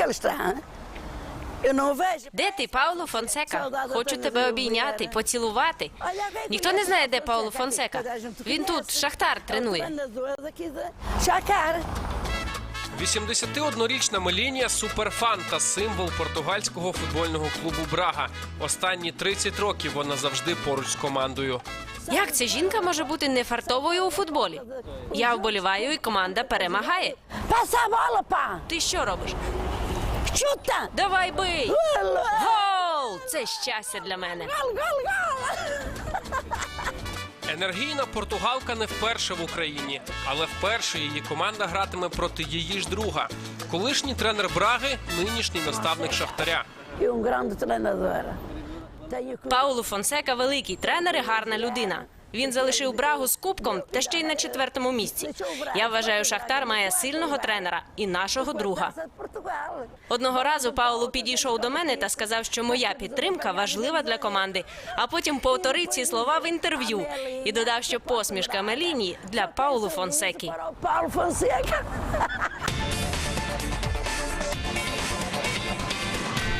aquela estrada. Eu não. Де ти, Пауло Фонсека? Хочу тебе обійняти, поцілувати. Ніхто не знає, де Пауло Фонсека. Він тут, Шахтар, тренує. Шахтар. 81-річна Мелінія суперфан та символ португальського футбольного клубу Брага. Останні 30 років вона завжди поруч з командою. Як ця жінка може бути нефартовою у футболі? Я вболіваю, і команда перемагає. Ти що робиш? Chuta. Давай бий! Гол! Це щастя для мене. Енергійна португалка не вперше в Україні, але вперше її команда гратиме проти її ж друга. Колишній тренер Браги, нинішній наставник Шахтаря. Um grande treinador. Паулу Фонсека великий тренер і гарна людина. Він залишив Брагу з кубком та ще й на четвертому місці. Я вважаю, Шахтар має сильного тренера і нашого друга. Одного разу Паулу підійшов до мене та сказав, що моя підтримка важлива для команди. А потім повторив ці слова в інтерв'ю і додав, що посмішка Меліні для Паулу Фонсекі.